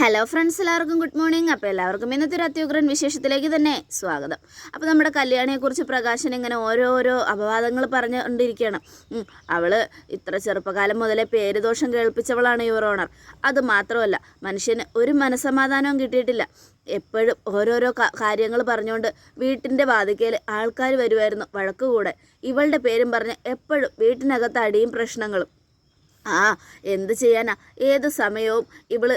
Hello friends എല്ലാവർക്കും good morning അപ്പോൾ എല്ലാവർക്കും ഇന്നത്തെ ഒരു അത്യുഗ്രൻ വിശേഷത്തിലേക്ക് തന്നെ സ്വാഗതം. അപ്പോൾ നമ്മുടെ കല്യാണിയെക്കുറിച്ച് പ്രകാശൻ ഇങ്ങനെ ഓരോരോ അപവാദങ്ങൾ പറഞ്ഞുകൊണ്ടിരിക്കുകയാണ്. അവൾ ഇത്ര ചെറുപ്പകാലം മുതലേ പേര് ദോഷം കേൾപ്പിച്ചവളാണ് യുവർ ഓണർ. അത് മാത്രമല്ല മനുഷ്യന് ഒരു മനസമാധാനവും കിട്ടിയിട്ടില്ല. എപ്പോഴും ഓരോരോ കാര്യങ്ങൾ പറഞ്ഞുകൊണ്ട് വീട്ടിന്റെ വാതിക്കയിൽ ആൾക്കാർ വരുമായിരുന്നു വഴക്ക് കൂടെ ഇവളുടെ പേരും പറഞ്ഞ് എപ്പോഴും വീട്ടിനകത്ത് അടിയും പ്രശ്നങ്ങളും. ആ എന്ത് ചെയ്യാനാ? ഏത് സമയവും ഇവൾ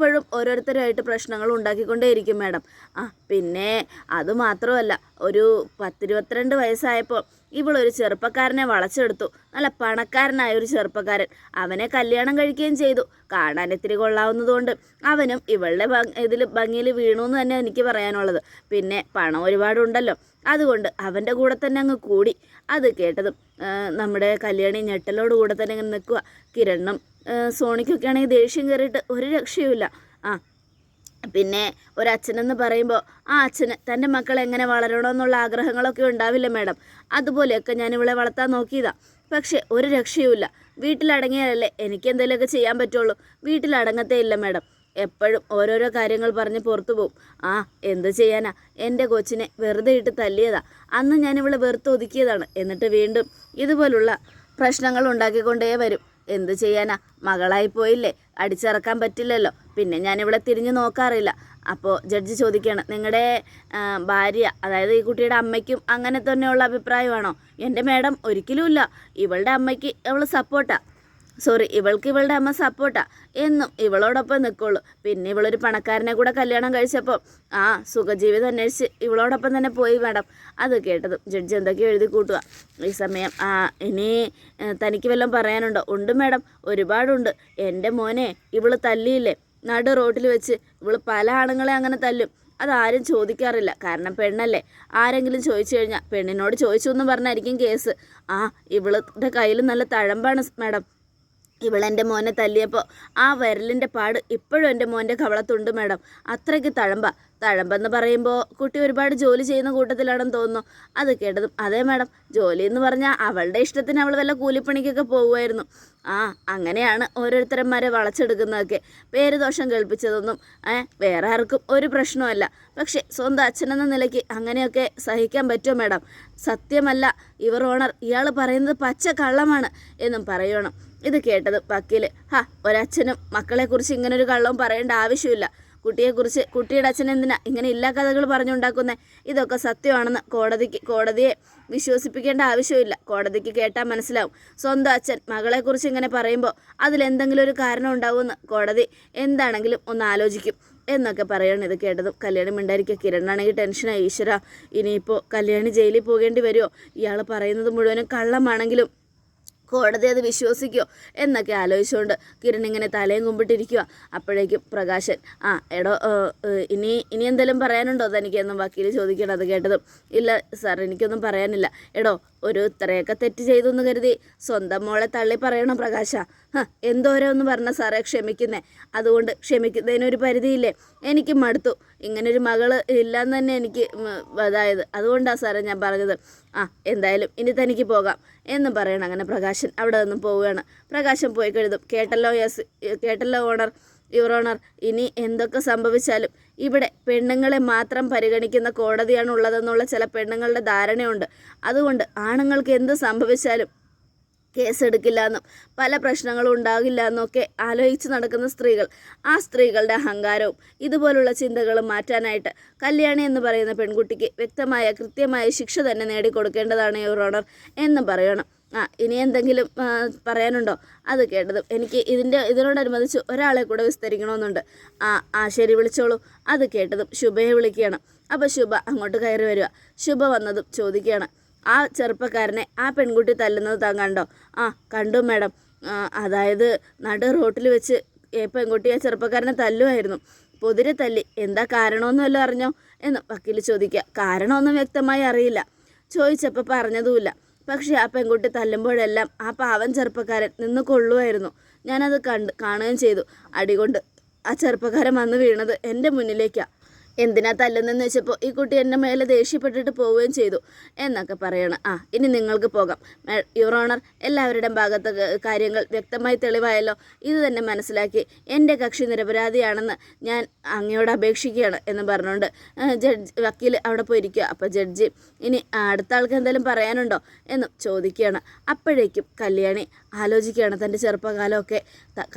എപ്പോഴും ഓരോരുത്തരുമായിട്ട് പ്രശ്നങ്ങൾ ഉണ്ടാക്കിക്കൊണ്ടേയിരിക്കും മാഡം. ആ പിന്നെ അതുമാത്രമല്ല ഒരു പത്തിരുപത്തിരണ്ട് വയസ്സായപ്പോൾ ഇവളൊരു ചെറുപ്പക്കാരനെ വളച്ചെടുത്തു. നല്ല പണക്കാരനായ ഒരു ചെറുപ്പക്കാരൻ. അവനെ കല്യാണം കഴിക്കുകയും ചെയ്തു. കാണാൻ ഇത്തിരി കൊള്ളാവുന്നതുകൊണ്ട് അവനും ഇവളുടെ ഇതിൽ ഭംഗിയിൽ വീണു എന്ന് തന്നെ എനിക്ക് പറയാനുള്ളത്. പിന്നെ പണം ഒരുപാടുണ്ടല്ലോ. അതുകൊണ്ട് അവന്റെ കൂടെ തന്നെ അങ്ങ് കൂടി. അത് കേട്ടതും നമ്മുടെ കല്യാണി ഞെട്ടലോട് കൂടെ തന്നെ ഇങ്ങനെ നിൽക്കുക കിരണും സോണിക്കൊക്കെയാണെങ്കിൽ ദേഷ്യം കയറിയിട്ട് ഒരു രക്ഷയുമില്ല. ആ പിന്നെ ഒരച്ഛനെന്ന് പറയുമ്പോൾ ആ അച്ഛന് തന്റെ മക്കൾ എങ്ങനെ വളരണമെന്നുള്ള ആഗ്രഹങ്ങളൊക്കെ ഉണ്ടാവില്ല മാഡം. അതുപോലെയൊക്കെ ഞാൻ ഇവളെ വളർത്താൻ നോക്കിയതാ. പക്ഷേ ഒരു രക്ഷയുമില്ല. വീട്ടിലടങ്ങിയാലല്ലേ എനിക്ക് എന്തെങ്കിലുമൊക്കെ ചെയ്യാൻ പറ്റുള്ളൂ. വീട്ടിലടങ്ങത്തേ ഇല്ല മാഡം. എപ്പോഴും ഓരോരോ കാര്യങ്ങൾ പറഞ്ഞ് പുറത്തു പോകും ആ എന്ത് ചെയ്യാനാ? എന്റെ കൊച്ചിനെ വെറുതെ ഇട്ട് തല്ലിയതാ. അന്ന് ഞാൻ ഇവളെ വെറുത്ത് ഒതുക്കിയതാണ് എന്നിട്ട് വീണ്ടും ഇതുപോലുള്ള പ്രശ്നങ്ങൾ ഉണ്ടാക്കിക്കൊണ്ടേ വരും. എന്ത് ചെയ്യാനാ? മകളായി പോയില്ലേ? അടിച്ചിറക്കാൻ പറ്റില്ലല്ലോ. പിന്നെ ഞാനിവിടെ തിരിഞ്ഞു നോക്കാറില്ല. അപ്പോൾ ജഡ്ജി ചോദിക്കുകയാണ് നിങ്ങളുടെ ഭാര്യ അതായത് ഈ കുട്ടിയുടെ അമ്മയ്ക്കും അങ്ങനെ തന്നെയുള്ള അഭിപ്രായമാണോ? എന്റെ മേഡം ഒരിക്കലുമില്ല. ഇവളുടെ അമ്മയ്ക്ക് അവൾ സപ്പോർട്ടാ. സോറി ഇവൾക്ക് ഇവളുടെ അമ്മ സപ്പോർട്ടാ. എന്നും ഇവളോടൊപ്പം നിൽക്കുള്ളൂ പിന്നെ ഇവളൊരു പണക്കാരനെ കൂടെ കല്യാണം കഴിച്ചപ്പോൾ ആ സുഖജീവിതം അന്വേഷിച്ച് ഇവളോടൊപ്പം തന്നെ പോയി മാഡം. അത് കേട്ടതും ജഡ്ജി എന്തൊക്കെയോ എഴുതി കൂട്ടുക. ഈ സമയം ആ ഇനി തനിക്ക് വല്ലതും പറയാനുണ്ടോ? ഉണ്ട് മാഡം ഒരുപാടുണ്ട്. എന്റെ മോനെ ഇവൾ തല്ലിയില്ലേ? നടു റോട്ടിൽ വെച്ച് ഇവൾ പല ആണുങ്ങളെ അങ്ങനെ തല്ലും. അതാരും ചോദിക്കാറില്ല. കാരണം പെണ്ണല്ലേ? ആരെങ്കിലും ചോദിച്ചു കഴിഞ്ഞാൽ പെണ്ണിനോട് ചോദിച്ചു എന്ന് പറഞ്ഞായിരിക്കും കേസ്. ആ ഇവളുടെ കയ്യിൽ നല്ല തഴമ്പാണ് മാഡം. ഇവളെന്റെ മോനെ തല്ലിയപ്പോൾ ആ വിരലിന്റെ പാട് ഇപ്പോഴും എന്റെ മോന്റെ കവളത്തുണ്ട് മാഡം. അത്രയ്ക്ക് തഴമ്പ. തഴമ്പെന്ന് പറയുമ്പോൾ കുട്ടി ഒരുപാട് ജോലി ചെയ്യുന്ന കൂട്ടത്തിലാണെന്ന് തോന്നുന്നു. അത് കേട്ടതും അതെ മാഡം ജോലി എന്ന് പറഞ്ഞാൽ അവളുടെ ഇഷ്ടത്തിന് അവൾ വല്ല കൂലിപ്പണിക്കൊക്കെ പോകുമായിരുന്നു ആ അങ്ങനെയാണ് ഓരോരുത്തരന്മാരെ വളച്ചെടുക്കുന്നതൊക്കെ. പേര് ദോഷം കേൾപ്പിച്ചതൊന്നും ഏ വേറെ ആർക്കും ഒരു പ്രശ്നമല്ല പക്ഷേ സ്വന്തം അച്ഛനെന്ന നിലയ്ക്ക് അങ്ങനെയൊക്കെ സഹിക്കാൻ പറ്റുമോ മാഡം? സത്യമല്ല ഇവർ ഓണർ ഇയാൾ പറയുന്നത് പച്ച കള്ളമാണ് എന്നും പറയണം. ഇത് കേട്ടത് വക്കീൽ ഹാ ഒരച്ഛനും മക്കളെക്കുറിച്ച് ഇങ്ങനൊരു കള്ളവും പറയേണ്ട ആവശ്യമില്ല. കുട്ടിയെക്കുറിച്ച് കുട്ടിയുടെ അച്ഛൻ എന്തിനാ ഇങ്ങനെ ഇല്ലാ കഥകൾ പറഞ്ഞുണ്ടാക്കുന്നത് ഇതൊക്കെ സത്യമാണെന്ന് കോടതിക്ക് കോടതിയെ വിശ്വസിപ്പിക്കേണ്ട ആവശ്യമില്ല. കോടതിക്ക് കേട്ടാൽ മനസ്സിലാവും. സ്വന്തം അച്ഛൻ മകളെക്കുറിച്ച് ഇങ്ങനെ പറയുമ്പോൾ അതിലെന്തെങ്കിലും ഒരു കാരണം ഉണ്ടാവുമെന്ന് കോടതി എന്താണെങ്കിലും ഒന്ന് ആലോചിക്കും എന്നൊക്കെ പറയണം ഇത് കേട്ടതും. കല്യാണം മിണ്ടായിരിക്കുക കിരണാണെങ്കിൽ ടെൻഷനായി. ഈശ്വര ഇനിയിപ്പോൾ കല്യാണി ജയിലിൽ പോകേണ്ടി വരുമോ ഇയാൾ പറയുന്നത് മുഴുവനും കള്ളമാണെങ്കിലും കോടതി അത് വിശ്വസിക്കുമോ എന്നൊക്കെ ആലോചിച്ചുകൊണ്ട് കിരൺ ഇങ്ങനെ തലയും കുമ്പിട്ടിരിക്കുക അപ്പോഴേക്കും പ്രകാശൻ ആ എടോ ഇനി ഇനി എന്തെങ്കിലും പറയാനുണ്ടോ തനിക്കെന്നും വക്കീൽ ചോദിക്കണം അത് കേട്ടതും ഇല്ല സാർ എനിക്കൊന്നും പറയാനില്ല. എടോ ഒരു ഇത്രയൊക്കെ തെറ്റ് ചെയ്തു എന്ന് കരുതി സ്വന്തം മോളെ തള്ളി പറയണം പ്രകാശ. എന്തോരോന്ന് പറഞ്ഞ സാറേ ക്ഷമിക്കുന്നേ. അതുകൊണ്ട് ക്ഷമിക്കുന്നതിനൊരു പരിധിയില്ലേ? എനിക്ക് മടുത്തു. ഇങ്ങനൊരു മകൾ ഇല്ലാന്ന് തന്നെ എനിക്ക് അതായത് അതുകൊണ്ടാണ് സാറേ ഞാൻ പറഞ്ഞത്. ആ എന്തായാലും ഇനി തനിക്ക് പോകാം. എന്ന് പറയണം അങ്ങനെ പ്രകാശൻ അവിടെ നിന്നും പോവുകയാണ്. പ്രകാശൻ പോയി കഴുതും. കേട്ടല്ലോ യെസ് കേട്ടല്ലോ ഓണർ യുവർ ഓണർ. ഇനി എന്തൊക്കെ സംഭവിച്ചാലും ഇവിടെ പെണ്ണുങ്ങളെ മാത്രം പരിഗണിക്കുന്ന കോടതിയാണ് ഉള്ളതെന്നുള്ള ചില പെണ്ണുങ്ങളുടെ ധാരണയുണ്ട്. അതുകൊണ്ട് ആണുങ്ങൾക്ക് എന്ത് സംഭവിച്ചാലും കേസെടുക്കില്ല എന്നും പല പ്രശ്നങ്ങളും ഉണ്ടാകില്ല എന്നൊക്കെ ആലോചിച്ച് നടക്കുന്ന സ്ത്രീകൾ ആ സ്ത്രീകളുടെ അഹങ്കാരവും ഇതുപോലുള്ള ചിന്തകളും മാറ്റാനായിട്ട് കല്യാണി എന്ന് പറയുന്ന പെൺകുട്ടിക്ക് വ്യക്തമായ കൃത്യമായ ശിക്ഷ തന്നെ നേടിക്കൊടുക്കേണ്ടതാണ് യുവർ ഓണർ എന്ന് പറയണം. ആ ഇനി എന്തെങ്കിലും പറയാനുണ്ടോ? അത് കേട്ടതും എനിക്ക് ഇതിന്റെ ഇതിനോടനുബന്ധിച്ച് ഒരാളെ കൂടെ വിസ്തരിക്കണമെന്നുണ്ട്. ആ ആ ശരി വിളിച്ചോളൂ. അത് കേട്ടതും ശുഭയെ വിളിക്കുകയാണ്. അപ്പോൾ ശുഭ അങ്ങോട്ട് കയറി വരിക. ശുഭ വന്നതും ചോദിക്കുകയാണ്. ആ ചെറുപ്പക്കാരനെ ആ പെൺകുട്ടി തല്ലുന്നത് താൻ കണ്ടോ? ആ കണ്ടു മാഡം. അതായത് നട റോട്ടിൽ വെച്ച് പെൺകുട്ടി ആ ചെറുപ്പക്കാരനെ തല്ലുമായിരുന്നു. പൊതിരെ തല്ലി എന്താ കാരണമെന്ന് വല്ലതും അറിഞ്ഞോ? എന്ന് വക്കീൽ ചോദിക്കുക. കാരണമൊന്നും വ്യക്തമായി അറിയില്ല. ചോദിച്ചപ്പോൾ പറഞ്ഞതുമില്ല. പക്ഷേ ആ പെൺകുട്ടി തല്ലുമ്പോഴെല്ലാം ആ പാവൻ ചെറുപ്പക്കാരൻ നിന്ന് കൊള്ളുമായിരുന്നു. ഞാനത് കണ്ട് കാണുകയും ചെയ്തു. അടികൊണ്ട് ആ ചെറുപ്പക്കാരൻ വന്ന് വീണത് എന്റെ മുന്നിലേക്കാണ് എന്തിനാ തല്ലുന്നെന്ന് വെച്ചപ്പോൾ ഈ കുട്ടി എന്റെ മേലെ ദേഷ്യപ്പെട്ടിട്ട് പോവുകയും ചെയ്തു എന്നൊക്കെ പറയണം. ആ ഇനി നിങ്ങൾക്ക് പോകാം. യുവർ ഓണർ എല്ലാവരുടെയും ഭാഗത്ത് കാര്യങ്ങൾ വ്യക്തമായി തെളിവായല്ലോ. ഇത് തന്നെ മനസ്സിലാക്കി എന്റെ കക്ഷി നിരപരാധിയാണെന്ന് ഞാൻ അങ്ങയോട് അപേക്ഷിക്കുകയാണ് എന്ന് പറഞ്ഞുകൊണ്ട് ജഡ്ജ് വക്കീൽ അവിടെ പോയിരിക്കുക. അപ്പോൾ ജഡ്ജി ഇനി അടുത്ത ആൾക്ക് എന്തെങ്കിലും പറയാനുണ്ടോ എന്ന് ചോദിക്കുകയാണ്. അപ്പോഴേക്കും കല്യാണി ആലോചിക്കുകയാണ് തന്റെ ചെറുപ്പകാലമൊക്കെ.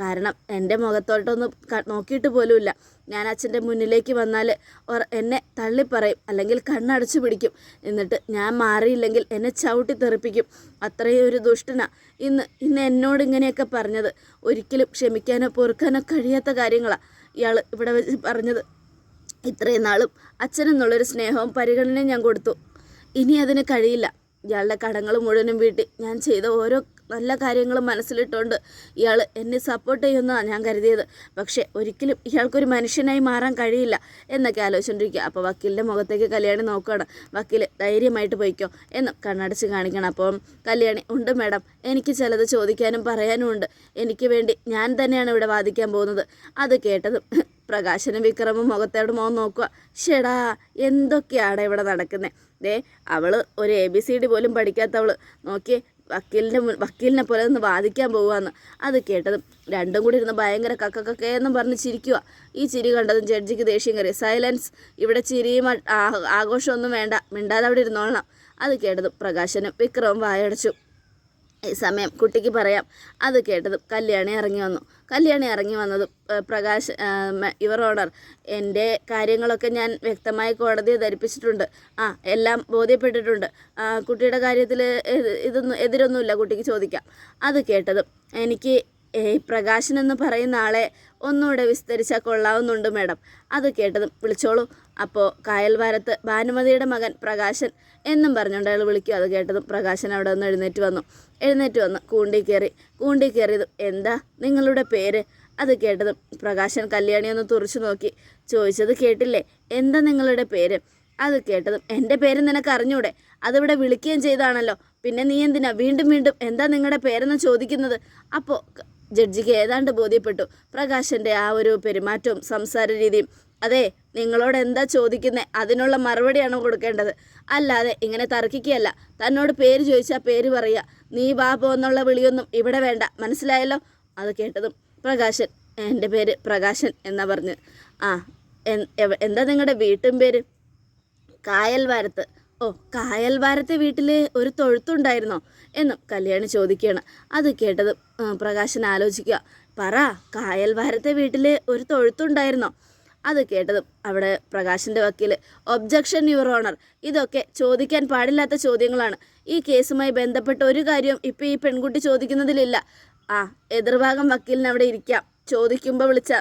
കാരണം എന്റെ മുഖത്തോട്ടൊന്നും നോക്കിയിട്ട് പോലുമില്ല. ഞാൻ അച്ഛന്റെ മുന്നിലേക്ക് വന്നാൽ എന്നെ തള്ളിപ്പറയും അല്ലെങ്കിൽ കണ്ണടച്ചു പിടിക്കും. എന്നിട്ട് ഞാൻ മാറിയില്ലെങ്കിൽ എന്നെ ചവിട്ടി തെറിപ്പിക്കും. അത്രയും ഒരു ദുഷ്ടന. ഇന്ന് ഇന്ന് എന്നോട് ഇങ്ങനെയൊക്കെ പറഞ്ഞത്. ഒരിക്കലും ക്ഷമിക്കാനോ പൊറുക്കാനോ കഴിയാത്ത കാര്യങ്ങളാണ് ഇയാൾ ഇവിടെ വെച്ച് പറഞ്ഞത്. ഇത്രയും നാളും അച്ഛനെന്നുള്ളൊരു സ്നേഹവും പരിഗണനയും ഞാൻ കൊടുത്തു. ഇനി അതിന് കഴിയില്ല. ഇയാളുടെ കടങ്ങൾ മുഴുവനും വീട്ടി ഞാൻ ചെയ്ത ഓരോ നല്ല കാര്യങ്ങളും മനസ്സിലിട്ടുകൊണ്ട് ഇയാൾ എന്നെ സപ്പോർട്ട് ചെയ്യുമെന്നാണ് ഞാൻ കരുതിയത്. പക്ഷേ ഒരിക്കലും ഇയാൾക്കൊരു മനുഷ്യനായി മാറാൻ കഴിയില്ല എന്നൊക്കെ ആലോചിച്ചുകൊണ്ടിരിക്കുക അപ്പോൾ വക്കീലിന്റെ മുഖത്തേക്ക് കല്യാണി നോക്കുകയാണ് വക്കീൽ ധൈര്യമായിട്ട് പോയിക്കോ എന്ന് കണ്ണടച്ച് കാണിക്കണം. അപ്പോൾ കല്യാണി ഉണ്ട് മാഡം. എനിക്ക് ചിലത് ചോദിക്കാനും പറയാനും ഉണ്ട്. എനിക്ക് വേണ്ടി ഞാൻ തന്നെയാണ് ഇവിടെ വാദിക്കാൻ പോകുന്നത്. അത് കേട്ടതും പ്രകാശനും വിക്രമും മുഖത്തോട് മോൻ നോക്കുക ഷെടാ എന്തൊക്കെയാണ് ഇവിടെ നടക്കുന്നത് ദേ അവൾ ഒരു എ ബി സി ഡി പോലും പഠിക്കാത്തവൾ. നോക്കിയേ വക്കീലിന്റെ മുൻ വക്കീലിനെ പോലെ ഒന്ന് വാദിക്കാൻ പോവാന്ന്. അത് കേട്ടതും രണ്ടും കൂടി ഇരുന്ന് ഭയങ്കര കക്കക്കക്കേന്നും പറഞ്ഞ് ചിരിക്കുക ഈ ചിരി കണ്ടതും ജഡ്ജിക്ക് ദേഷ്യം കയറി. സൈലൻസ് ഇവിടെ ചിരിയും ആഘോഷമൊന്നും വേണ്ട. മിണ്ടാതെ അവിടെ ഇരുന്നോളണം. അത് കേട്ടതും പ്രകാശനും വിക്രവും വായടച്ചു. സമയം കുട്ടിക്ക് പറയാം. അത് കേട്ടതും കല്യാണി ഇറങ്ങി വന്നു. കല്യാണി ഇറങ്ങി വന്നതും പ്രകാശ് യുവർ ഓണർ എന്റെ കാര്യങ്ങളൊക്കെ ഞാൻ വ്യക്തമായി കോടതിയെ ധരിപ്പിച്ചിട്ടുണ്ട്. ആ എല്ലാം ബോധ്യപ്പെട്ടിട്ടുണ്ട്. കുട്ടിയുടെ കാര്യത്തിൽ ഇതൊന്നും എതിരൊന്നുമില്ല കുട്ടിക്ക് ചോദിക്കാം. അത് കേട്ടതും എനിക്ക് പ്രകാശൻ എന്ന് പറയുന്ന ആളെ ഒന്നുകൂടെ വിസ്തരിച്ചാൽ കൊള്ളാവുന്നുണ്ട് മാഡം. അത് കേട്ടതും വിളിച്ചോളൂ. അപ്പോൾ കായൽവാരത്ത് ഭാനുമതിയുടെ മകൻ പ്രകാശൻ എന്നും പറഞ്ഞുകൊണ്ട് അയാൾ വിളിക്കും. അത് കേട്ടതും പ്രകാശൻ അവിടെ നിന്ന് എഴുന്നേറ്റ് വന്നു. എഴുന്നേറ്റ് വന്ന് കൂണ്ടി കയറി കൂണ്ടി കയറിയതും എന്താ നിങ്ങളുടെ പേര്? അത് കേട്ടതും പ്രകാശൻ കല്യാണി ഒന്ന് തുറച്ചു നോക്കി. ചോദിച്ചത് കേട്ടില്ലേ? എന്താ നിങ്ങളുടെ പേര്? അത് കേട്ടതും എന്റെ പേര് നിനക്ക് അറിഞ്ഞൂടെ? അതിവിടെ വിളിക്കുകയും ചെയ്താണല്ലോ. പിന്നെ നീ എന്തിനാ വീണ്ടും വീണ്ടും എന്താ നിങ്ങളുടെ പേരെന്ന് ചോദിക്കുന്നത്? അപ്പോൾ ജഡ്ജിക്ക് ഏതാണ്ട് ബോധ്യപ്പെട്ടു. പ്രകാശന്റെ ആ ഒരു പെരുമാറ്റവും സംസാര രീതിയും അതെ നിങ്ങളോട് എന്താ ചോദിക്കുന്നത് അതിനുള്ള മറുപടിയാണ് കൊടുക്കേണ്ടത്. അല്ലാതെ ഇങ്ങനെ തർക്കിക്കുകയല്ല. തന്നോട് പേര് ചോദിച്ചാൽ പേര് പറയുക. നീ വാ പോന്നുള്ള വിളിയൊന്നും ഇവിടെ വേണ്ട. മനസ്സിലായല്ലോ? അത് കേട്ടതും പ്രകാശൻ. എന്റെ പേര് പ്രകാശൻ എന്നാ പറഞ്ഞ്. ആ എന്താ നിങ്ങളുടെ വീട്ടും പേര്? കായൽവാരത്ത്. ഓ കായൽവാരത്തെ വീട്ടിൽ ഒരു തൊഴുത്തുണ്ടായിരുന്നോ? എന്നും കല്യാണി ചോദിക്കുകയാണ് അത് കേട്ടത് പ്രകാശൻ ആലോചിക്കുക. പറ കായൽവാരത്തെ വീട്ടിൽ ഒരു തൊഴുത്തുണ്ടായിരുന്നോ? അത് കേട്ടതും അവിടെ പ്രകാശിന്റെ വക്കീൽ ഒബ്ജക്ഷൻ യുവർ ഓണർ ഇതൊക്കെ ചോദിക്കാൻ പാടില്ലാത്ത ചോദ്യങ്ങളാണ്. ഈ കേസുമായി ബന്ധപ്പെട്ട ഒരു കാര്യവും ഇപ്പോൾ ഈ പെൺകുട്ടി ചോദിക്കുന്നതിലില്ല. ആ എതിർഭാഗം വക്കീലിന് അവിടെ ഇരിക്കാം. ചോദിക്കുമ്പോൾ വിളിച്ച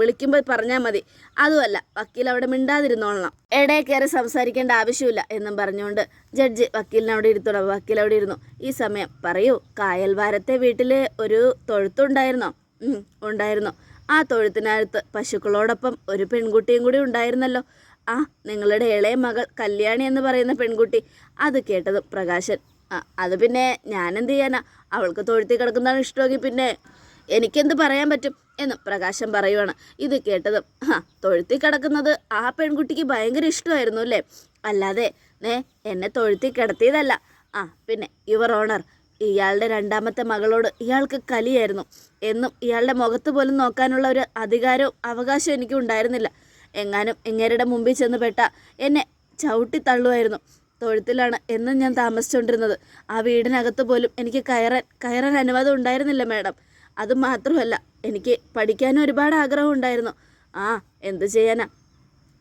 വിളിക്കുമ്പോൾ പറഞ്ഞാൽ മതി. അതുമല്ല വക്കീൽ അവിടെ മിണ്ടാതിരുന്നോളണം. ഇടയിൽ കയറി സംസാരിക്കേണ്ട ആവശ്യമില്ല എന്നും പറഞ്ഞുകൊണ്ട് ജഡ്ജി വക്കീലിനെ അവിടെ ഇരുത്തോളാം വക്കീൽ അവിടെ ഇരുന്നു. ഈ സമയം പറയൂ കായൽവാരത്തെ വീട്ടിൽ ഒരു തൊഴുത്തുണ്ടായിരുന്നോ? ഉണ്ടായിരുന്നു. ആ തൊഴുത്തിനകത്ത് പശുക്കളോടൊപ്പം ഒരു പെൺകുട്ടിയും കൂടി ഉണ്ടായിരുന്നല്ലോ. ആ നിങ്ങളുടെ ഇളയ മകൾ കല്യാണി എന്ന് പറയുന്ന പെൺകുട്ടി. അത് കേട്ടത് പ്രകാശൻ. അത് പിന്നെ ഞാനെന്ത് ചെയ്യാനാ? അവൾക്ക് തൊഴുത്തി കിടക്കുന്നതാണ് ഇഷ്ടമെങ്കിൽ പിന്നെ എനിക്കെന്ത് പറയാൻ പറ്റും എന്ന് പ്രകാശം പറയുവാണ്. ഇത് കേട്ടത് ആ തൊഴുത്തി കിടക്കുന്നത് ആ പെൺകുട്ടിക്ക് ഭയങ്കര ഇഷ്ടമായിരുന്നു അല്ലേ? അല്ലാതെ നേ എന്നെ തൊഴുത്തി കിടത്തിയതല്ല. ആ പിന്നെ യുവർ ഓണർ ഇയാളുടെ രണ്ടാമത്തെ മകളോട് ഇയാൾക്ക് കലിയായിരുന്നു. എന്നും ഇയാളുടെ മുഖത്ത് പോലും നോക്കാനുള്ള ഒരു അധികാരവും അവകാശവും എനിക്ക് ഉണ്ടായിരുന്നില്ല. എങ്ങാനും ഇങ്ങേരുടെ മുമ്പിൽ ചെന്ന് പെട്ട എന്നെ ചവിട്ടി തള്ളുമായിരുന്നു. തൊഴുത്തിലാണ് എന്നും ഞാൻ താമസിച്ചുകൊണ്ടിരുന്നത്. ആ വീടിനകത്ത് പോലും എനിക്ക് കയറാൻ കയറാൻ അനുവാദം ഉണ്ടായിരുന്നില്ല മാഡം. അതുമാത്രമല്ല എനിക്ക് പഠിക്കാനും ഒരുപാട് ആഗ്രഹം ഉണ്ടായിരുന്നു. ആ എന്ത് ചെയ്യാനാ?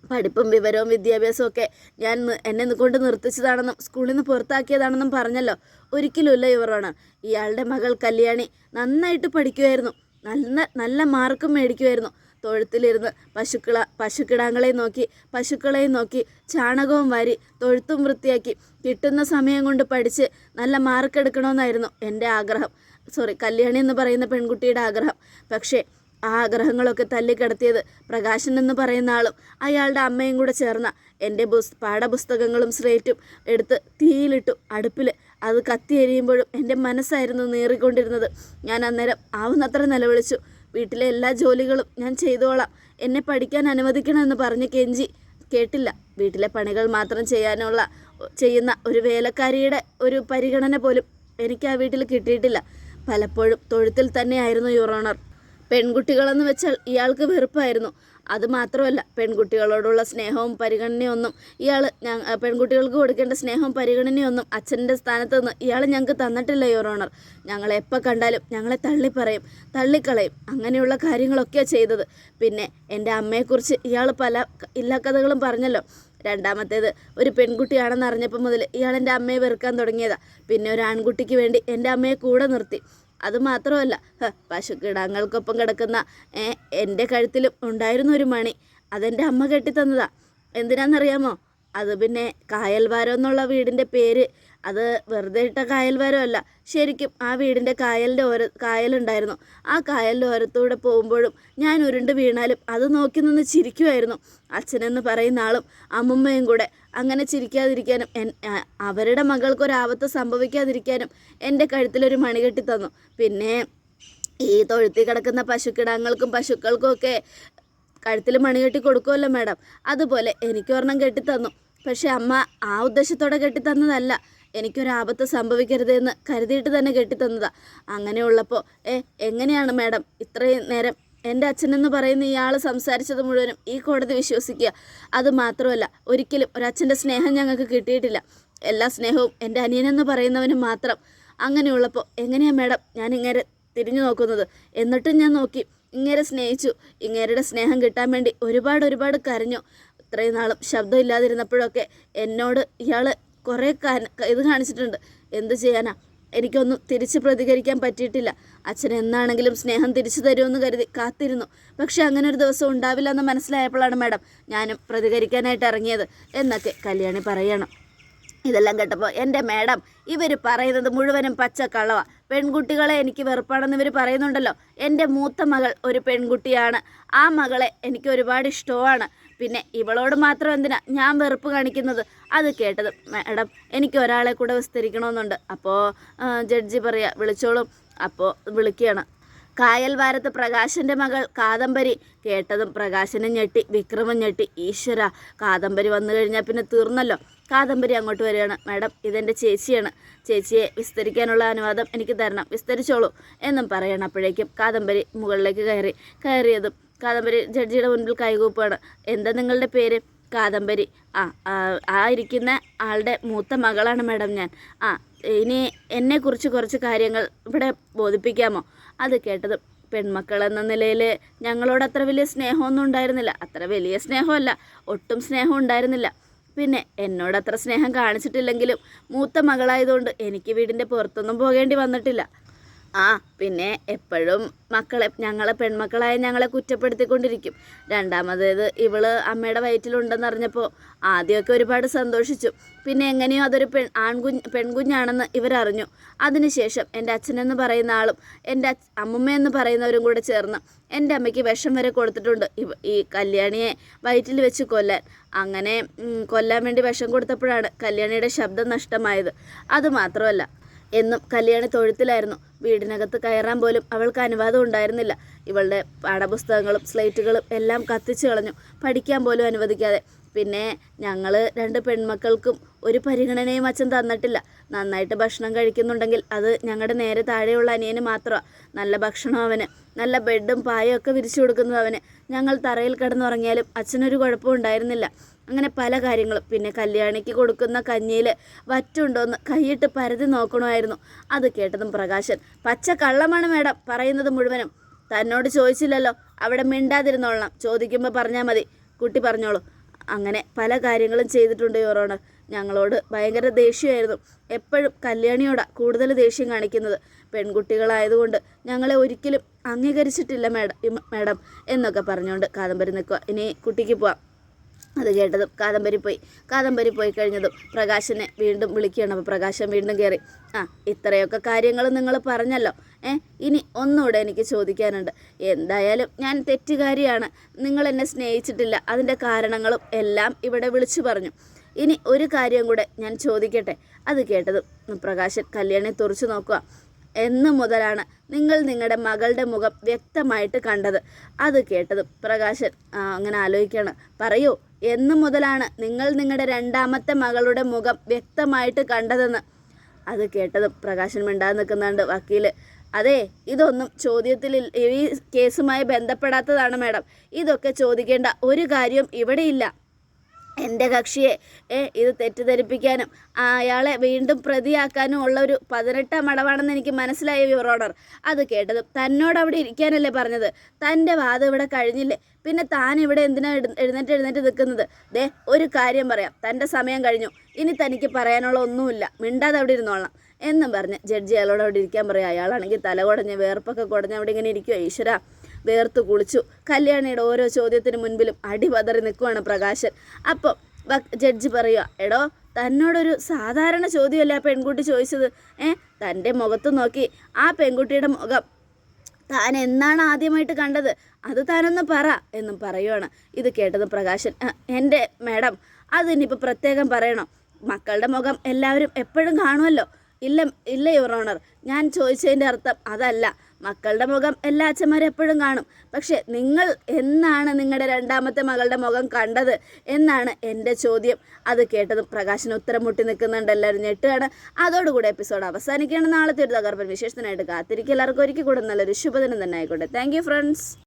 പഠിപ്പും വിവരവും വിദ്യാഭ്യാസവും ഒക്കെ ഞാൻ എന്നെ കൊണ്ട് നിർത്തിച്ചതാണെന്നും സ്കൂളിൽ നിന്ന് പുറത്താക്കിയതാണെന്നും പറഞ്ഞല്ലോ. ഒരിക്കലുമില്ല ഇവറാണ് ഇയാളുടെ മകൾ കല്യാണി നന്നായിട്ട് പഠിക്കുമായിരുന്നു നല്ല നല്ല മാർക്കും മേടിക്കുമായിരുന്നു തൊഴുത്തിലിരുന്ന് പശുക്കള പശുക്കിടാങ്ങളെ നോക്കി പശുക്കളെയും നോക്കി ചാണകവും വാരി തൊഴുത്തും വൃത്തിയാക്കി കിട്ടുന്ന സമയം കൊണ്ട് പഠിച്ച് നല്ല മാർക്ക് എടുക്കണമെന്നായിരുന്നു എന്റെ ആഗ്രഹം. സോറി കല്യാണി എന്ന് പറയുന്ന പെൺകുട്ടിയുടെ ആഗ്രഹം. പക്ഷേ ആഗ്രഹങ്ങളൊക്കെ തല്ലിക്കടത്തിയത് പ്രകാശൻ എന്ന് പറയുന്ന ആളും അയാളുടെ അമ്മയും കൂടെ ചേർന്ന എന്റെ പുസ് പാഠപുസ്തകങ്ങളും സ്ലേറ്റും എടുത്ത് തീയിലിട്ടു അടുപ്പിൽ അത് കത്തി എരിയുമ്പോഴും എന്റെ മനസ്സായിരുന്നു നീറിക്കൊണ്ടിരുന്നത്. ഞാൻ അന്നേരം ആവുന്നത്ര നിലവിളിച്ചു. വീട്ടിലെ എല്ലാ ജോലികളും ഞാൻ ചെയ്തോളാം. എന്നെ പഠിക്കാൻ അനുവദിക്കണമെന്ന് പറഞ്ഞ് കെഞ്ചി. കേട്ടില്ല. വീട്ടിലെ പണികൾ മാത്രം ചെയ്യാനുള്ള ചെയ്യുന്ന ഒരു വേലക്കാരിയുടെ ഒരു പരിഗണന പോലും എനിക്ക് ആ വീട്ടിൽ കിട്ടിയിട്ടില്ല. പലപ്പോഴും തൊഴുത്തിൽ തന്നെയായിരുന്നു യുറോണർ പെൺകുട്ടികളെന്ന് വെച്ചാൽ ഇയാൾക്ക് വെറുപ്പായിരുന്നു. അത് മാത്രമല്ല പെൺകുട്ടികളോടുള്ള സ്നേഹവും പരിഗണനയൊന്നും ഇയാൾ പെൺകുട്ടികൾക്ക് കൊടുക്കേണ്ട സ്നേഹവും പരിഗണനയൊന്നും അച്ഛന്റെ സ്ഥാനത്ത് നിന്ന് ഇയാൾ ഞങ്ങൾക്ക് തന്നിട്ടില്ല യുറോണർ ഞങ്ങളെ എപ്പോൾ കണ്ടാലും ഞങ്ങളെ തള്ളിപ്പറയും തള്ളിക്കളയും. അങ്ങനെയുള്ള കാര്യങ്ങളൊക്കെയാണ് ചെയ്തത്. പിന്നെ എന്റെ അമ്മയെക്കുറിച്ച് ഇയാൾ പല ഇല്ലാ കഥകളും പറഞ്ഞല്ലോ. രണ്ടാമത്തേത് ഒരു പെൺകുട്ടിയാണെന്ന് അറിഞ്ഞപ്പോൾ മുതൽ ഇയാൾ എന്റെ അമ്മയെ വെറുക്കാൻ തുടങ്ങിയതാണ് പിന്നെ ഒരു ആൺകുട്ടിക്ക് വേണ്ടി എന്റെ അമ്മയെ കൂടെ നിർത്തി. അത് മാത്രമല്ല ഹ, പശുക്കിടാങ്ങൾക്കൊപ്പം കിടക്കുന്ന എന്റെ കഴുത്തിലും ഉണ്ടായിരുന്ന ഒരു മണി. അതെന്റെ അമ്മ കെട്ടിത്തന്നതാ. എന്തിനാണെന്നറിയാമോ അത് പിന്നെ കായൽവാരം എന്നുള്ള വീടിന്റെ പേര് അത് വെറുതെ ഇട്ട കായൽവാരമല്ല. ശരിക്കും ആ വീടിന്റെ കായലിന്റെ ഓര കായലുണ്ടായിരുന്നു. ആ കായലിന്റെ ഓരത്തൂടെ പോകുമ്പോഴും ഞാൻ ഉരുണ്ട് വീണാലും അത് നോക്കി നിന്ന് ചിരിക്കുമായിരുന്നു അച്ഛനെന്ന് പറയുന്ന ആളും അമ്മുമ്മയും കൂടെ അങ്ങനെ ചിരിക്കാതിരിക്കാനും എൻ അവരുടെ മകൾക്കൊരാപത്ത് സംഭവിക്കാതിരിക്കാനും എന്റെ കഴുത്തിലൊരു മണി കെട്ടി തന്നു. പിന്നെ ഈ തൊഴുത്തി കിടക്കുന്ന പശുക്കിടാങ്ങൾക്കും പശുക്കൾക്കും ഒക്കെ കഴുത്തിൽ മണി കെട്ടി കൊടുക്കുമല്ലോ മാഡം. അതുപോലെ എനിക്കൊരെണ്ണം കെട്ടിത്തന്നു കെട്ടി തന്നു. പക്ഷെ അമ്മ ആ ഉദ്ദേശത്തോടെ കെട്ടി തന്നതല്ല. എനിക്കൊരാപത്ത് സംഭവിക്കരുത് എന്ന് കരുതിയിട്ട് തന്നെ കെട്ടിത്തന്നതാ. അങ്ങനെയുള്ളപ്പോൾ ഏ എങ്ങനെയാണ് മാഡം ഇത്രയും നേരം എന്റെ അച്ഛനെന്ന് പറയുന്ന ഇയാൾ സംസാരിച്ചത് മുഴുവനും ഈ കോടതി വിശ്വസിക്കുക? അത് മാത്രമല്ല ഒരിക്കലും ഒരച്ഛന്റെ സ്നേഹം ഞങ്ങൾക്ക് കിട്ടിയിട്ടില്ല. എല്ലാ സ്നേഹവും എന്റെ അനിയനെന്ന് പറയുന്നവന് മാത്രം. അങ്ങനെയുള്ളപ്പോൾ എങ്ങനെയാണ് മാഡം ഞാൻ ഇങ്ങനെ തിരിഞ്ഞു നോക്കുന്നത്? എന്നിട്ടും ഞാൻ നോക്കി ഇങ്ങേരെ സ്നേഹിച്ചു. ഇങ്ങേരുടെ സ്നേഹം കിട്ടാൻ വേണ്ടി ഒരുപാട് ഒരുപാട് കരഞ്ഞു. ഇത്രയും നാളും ശബ്ദം ഇല്ലാതിരുന്നപ്പോഴൊക്കെ എന്നോട് ഇയാൾ കുറേ ഇത് കാണിച്ചിട്ടുണ്ട്. എന്ത് ചെയ്യാനാ? എനിക്കൊന്നും തിരിച്ച് പ്രതികരിക്കാൻ പറ്റിയിട്ടില്ല. അച്ഛൻ എന്നാണെങ്കിലും സ്നേഹം തിരിച്ചു തരുമെന്ന് കരുതി കാത്തിരുന്നു. പക്ഷെ അങ്ങനെ ഒരു ദിവസം ഉണ്ടാവില്ല എന്ന് മനസ്സിലായപ്പോഴാണ് മാഡം ഞാനും പ്രതികരിക്കാനായിട്ട് ഇറങ്ങിയത് എന്നൊക്കെ കല്യാണി പറയണം. ഇതെല്ലാം കേട്ടപ്പോൾ എന്റെ മാഡം ഇവർ പറയുന്നത് മുഴുവനും പച്ചക്കള്ളവ. പെൺകുട്ടികളെ എനിക്ക് വെറുപ്പാണെന്ന് ഇവർ പറയുന്നുണ്ടല്ലോ. എന്റെ മൂത്ത മകൾ ഒരു പെൺകുട്ടിയാണ്. ആ മകളെ എനിക്ക് ഒരുപാട് ഇഷ്ടവുമാണ്. പിന്നെ ഇവളോട് മാത്രം എന്തിനാ ഞാൻ വെറുപ്പ് കാണിക്കുന്നത്? അത് കേട്ടത് മാഡം എനിക്ക് ഒരാളെ കൂടെ വിസ്തരിക്കണമെന്നുണ്ട്. അപ്പോൾ ജഡ്ജി പറയാ വിളിച്ചോളും. അപ്പോൾ വിളിക്കുകയാണ് കായൽ വാരത്ത് പ്രകാശന്റെ മകൾ കാദംബരി കേട്ടതും പ്രകാശനെ ഞെട്ടി വിക്രമം ഞെട്ടി ഈശ്വര കാദംബരി വന്നു കഴിഞ്ഞാൽ പിന്നെ തീർന്നല്ലോ. കാദംബരി അങ്ങോട്ട് വരികയാണ്. മാഡം ഇതെന്റെ ചേച്ചിയാണ്. ചേച്ചിയെ വിസ്തരിക്കാനുള്ള അനുവാദം എനിക്ക് തരണം. വിസ്തരിച്ചോളൂ എന്നും പറയണം. അപ്പോഴേക്കും കാദംബരി മുകളിലേക്ക് കയറി. കയറിയതും കാദംബരി ജഡ്ജിയുടെ മുൻപിൽ കൈകൂപ്പാണ് എന്താ നിങ്ങളുടെ പേര്? കാദംബരി. ആ ആ, ഇരിക്കുന്ന ആളുടെ മൂത്ത മകളാണ് മാഡം ഞാൻ. ആ ഇനി എന്നെക്കുറിച്ച് കുറച്ച് കാര്യങ്ങൾ ഇവിടെ ബോധിപ്പിക്കാമോ? അത് കേട്ടത് പെൺമക്കൾ എന്ന നിലയിൽ ഞങ്ങളോട് അത്ര വലിയ സ്നേഹമൊന്നും ഉണ്ടായിരുന്നില്ല. അത്ര വലിയ സ്നേഹമല്ല. ഒട്ടും സ്നേഹം ഉണ്ടായിരുന്നില്ല. പിന്നെ എന്നോട് അത്ര സ്നേഹം കാണിച്ചിട്ടില്ലെങ്കിലും മൂത്ത മകളായതുകൊണ്ട് എനിക്ക് വീടിന്റെ പുറത്തൊന്നും പോകേണ്ടി വന്നിട്ടില്ല. ആ പിന്നെ എപ്പോഴും മക്കളെ ഞങ്ങളെ പെൺമക്കളായ ഞങ്ങളെ കുറ്റപ്പെടുത്തിക്കൊണ്ടിരിക്കും. രണ്ടാമതേത് ഇവൾ അമ്മയുടെ വയറ്റിലുണ്ടെന്ന് അറിഞ്ഞപ്പോൾ ആദ്യമൊക്കെ ഒരുപാട് സന്തോഷിച്ചു. പിന്നെ എങ്ങനെയോ അതൊരു പെൺ ആൺകുഞ്ഞ് പെൺകുഞ്ഞാണെന്ന് ഇവരറിഞ്ഞു. അതിനുശേഷം എന്റെ അച്ഛനെന്ന് പറയുന്ന ആളും എന്റെ അമ്മുമ്മയെന്ന് പറയുന്നവരും കൂടെ ചേർന്ന് എന്റെ അമ്മയ്ക്ക് വിഷം വരെ കൊടുത്തിട്ടുണ്ട്. ഈ കല്യാണിയെ വയറ്റിൽ വെച്ച് കൊല്ലാൻ. അങ്ങനെ കൊല്ലാൻ വേണ്ടി വിഷം കൊടുത്തപ്പോഴാണ് കല്യാണിയുടെ ശബ്ദം നഷ്ടമായത്. അതുമാത്രമല്ല എന്നും കല്യാണി തൊഴുത്തിലായിരുന്നു. വീടിനകത്ത് കയറാൻ പോലും അവൾക്ക് അനുവാദം ഉണ്ടായിരുന്നില്ല. ഇവളുടെ പാഠപുസ്തകങ്ങളും സ്ലേറ്റുകളും എല്ലാം കത്തിച്ചു കളഞ്ഞു. പഠിക്കാൻ പോലും അനുവദിക്കാതെ. പിന്നെ ഞങ്ങൾ രണ്ട് പെൺമക്കൾക്കും ഒരു പരിഗണനയും അച്ഛൻ തന്നിട്ടില്ല. നന്നായിട്ട് ഭക്ഷണം കഴിക്കുന്നുണ്ടെങ്കിൽ അത് ഞങ്ങളുടെ നേരെ താഴെയുള്ള അനിയന് മാത്രമാണ് നല്ല ഭക്ഷണം അവന്. നല്ല ബെഡും പായും ഒക്കെ വിരിച്ചു കൊടുക്കുന്നത് അവന്. ഞങ്ങൾ തറയിൽ കിടന്നുറങ്ങിയാലും അച്ഛനൊരു കുഴപ്പവും ഉണ്ടായിരുന്നില്ല. അങ്ങനെ പല കാര്യങ്ങളും. പിന്നെ കല്യാണിക്ക് കൊടുക്കുന്ന കഞ്ഞിയിൽ വറ്റുണ്ടോയെന്ന് കൈയിട്ട് പരതി നോക്കണമായിരുന്നു. അത് കേട്ടതും പ്രകാശൻ പച്ച കള്ളമാണ് മേഡം പറയുന്നത് മുഴുവനും. തന്നോട് ചോദിച്ചില്ലല്ലോ. അവിടെ മിണ്ടാതിരുന്നോളണം. ചോദിക്കുമ്പോൾ പറഞ്ഞാൽ മതി. കുട്ടി പറഞ്ഞോളൂ. അങ്ങനെ പല കാര്യങ്ങളും ചെയ്തിട്ടുണ്ട് യുവറോണർ ഞങ്ങളോട് ഭയങ്കര ദേഷ്യമായിരുന്നു. എപ്പോഴും കല്യാണിയോടാ കൂടുതൽ ദേഷ്യം കാണിക്കുന്നത്. പെൺകുട്ടികളായതുകൊണ്ട് ഞങ്ങളെ ഒരിക്കലും അംഗീകരിച്ചിട്ടില്ല മേഡം മേഡം എന്നൊക്കെ പറഞ്ഞുകൊണ്ട് കാദംബരി നിൽക്കുക. ഇനി കുട്ടിക്ക് പോവാം. അത് കേട്ടതും കാദംബരി പോയി. കാദംബരി പോയി കഴിഞ്ഞതും പ്രകാശനെ വീണ്ടും വിളിക്കുകയാണ്. അപ്പോൾ പ്രകാശൻ വീണ്ടും കയറി. ആ ഇത്രയൊക്കെ കാര്യങ്ങൾ നിങ്ങൾ പറഞ്ഞല്ലോ. ഇനി ഒന്നുകൂടെ എനിക്ക് ചോദിക്കാനുണ്ട്. എന്തായാലും ഞാൻ തെറ്റുകാരിയാണ്. നിങ്ങൾ എന്നെ സ്നേഹിച്ചിട്ടില്ല. അതിന്റെ കാരണങ്ങളും എല്ലാം ഇവിടെ വിളിച്ചു പറഞ്ഞു. ഇനി ഒരു കാര്യം കൂടെ ഞാൻ ചോദിക്കട്ടെ? അത് കേട്ടതും പ്രകാശൻ കല്യാണി തുറച്ചു നോക്കുക. എന്ന് മുതലാണ് നിങ്ങൾ നിങ്ങളുടെ മകളുടെ മുഖം വ്യക്തമായിട്ട് കണ്ടത്. അത് കേട്ടതും പ്രകാശൻ അങ്ങനെ ആലോചിക്കുകയാണ്. പറയൂ എന്ന് മുതലാണ് നിങ്ങൾ നിങ്ങളുടെ രണ്ടാമത്തെ മകളുടെ മുഖം വ്യക്തമായിട്ട് കണ്ടതെന്ന്. അത് കേട്ടതും പ്രകാശൻ മിണ്ടാതെ നിൽക്കുന്നുണ്ട് വക്കീൽ. അതെ ഇതൊന്നും ചോദ്യത്തിൽ ഈ കേസുമായി ബന്ധപ്പെടാത്തതാണ് മാഡം. ഇതൊക്കെ ചോദിക്കേണ്ട ഒരു കാര്യം ഇവിടെയില്ല. എന്റെ കക്ഷിയെ ഇത് തെറ്റിദ്ധരിപ്പിക്കാനും അയാളെ വീണ്ടും പ്രതിയാക്കാനും ഉള്ള ഒരു പതിനെട്ടാം അടവാണെന്ന് എനിക്ക് മനസ്സിലായി യുവർ ഓണർ അത് കേട്ടതും തന്നോട് അവിടെ ഇരിക്കാനല്ലേ പറഞ്ഞത്. തന്റെ വാദം ഇവിടെ കഴിഞ്ഞില്ലേ? പിന്നെ താൻ ഇവിടെ എന്തിനാ എഴുന്ന- എഴുന്നേറ്റ് എഴുന്നേറ്റ് നിൽക്കുന്നത്? ദേ ഒരു കാര്യം പറയാം. തന്റെ സമയം കഴിഞ്ഞു. ഇനി തനിക്ക് പറയാനുള്ള ഒന്നുമില്ല. മിണ്ടാതെ അവിടെ ഇരുന്നോളാം. എന്നും പറഞ്ഞ് ജഡ്ജി അയാളോട് അവിടെ ഇരിക്കാൻ പറയാം അയാളാണെങ്കിൽ തല കുടഞ്ഞ് വേർപ്പൊക്കെ കുടഞ്ഞ് അവിടെ ഇങ്ങനെ ഇരിക്കുക ഈശ്വര. വേർത്ത് കുളിച്ചു. കല്യാണിയുടെ ഓരോ ചോദ്യത്തിന് മുൻപിലും അടിപതറി നിൽക്കുവാണ് പ്രകാശൻ. അപ്പോൾ ജഡ്ജി പറയുക എടോ തന്നോടൊരു സാധാരണ ചോദ്യമല്ല ആ പെൺകുട്ടി ചോദിച്ചത്? ഏ തന്റെ മുഖത്ത് നോക്കി ആ പെൺകുട്ടിയുടെ മുഖം താൻ എന്നാണ് ആദ്യമായിട്ട് കണ്ടത്? അത് താനൊന്ന് പറ എന്നും പറയുവാണ്. ഇത് കേട്ടത് പ്രകാശൻ എന്റെ മാഡം അതിനിപ്പോൾ പ്രത്യേകം പറയണം. മക്കളുടെ മുഖം എല്ലാവരും എപ്പോഴും കാണുമല്ലോ ഇല്ല ഇല്ല യുവർ ഓണർ ഞാൻ ചോദിച്ചതിന്റെ അർത്ഥം അതല്ല. മക്കളുടെ മുഖം എല്ലാ അച്ഛന്മാരും എപ്പോഴും കാണും. പക്ഷെ നിങ്ങൾ എന്നാണ് നിങ്ങളുടെ രണ്ടാമത്തെ മകളുടെ മുഖം കണ്ടത് എന്നാണ് എന്റെ ചോദ്യം. അത് കേട്ടതും പ്രകാശന് ഉത്തരം മുട്ടി നിൽക്കുന്നുണ്ട്. എല്ലാവരും ഞെട്ടുകയാണ്. അതോടുകൂടി എപ്പിസോഡ് അവസാനിക്കുകയാണ്. നാളത്തെ ഒരു തകർപ്പൻ വിശേഷത്തിനായിട്ട് കാത്തിരിക്കും എല്ലാവർക്കും ഒരിക്കൽ കൂടെ നല്ലൊരു ശുഭദിനം തന്നെ ആയിക്കോട്ടെ. Thank friends